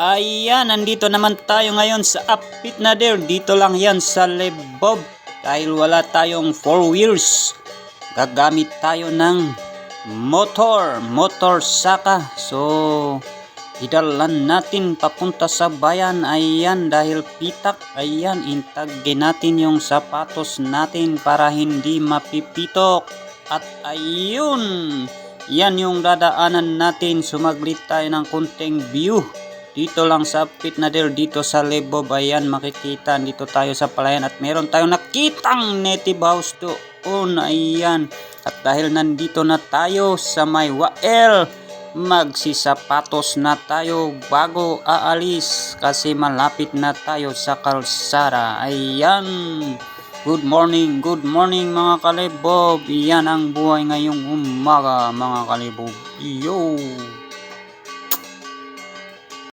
Ayan, nandito naman tayo ngayon sa Upbeat Nader. Dito lang yan sa Lebob. Dahil wala tayong 4 wheels. Gagamit tayo ng motor. Motor saka. So, idalan natin papunta sa bayan. Ayan, dahil pitak. Ayan, intagin natin yung sapatos natin para hindi mapipitok. At ayun, yan yung dadaanan natin. Sumaglit tayo ng kunting view. Dito lang sa pit na there, dito sa Lebob, ayan, makikita, dito tayo sa palayan at meron tayong nakitang native house doon, ayan. At dahil nandito na tayo sa may Wael, magsisapatos na tayo bago aalis kasi malapit na tayo sa kalsara. Ayan. Good morning, good morning mga kalebob. Iyan ang buhay ngayong umaga mga kalebob. Yo!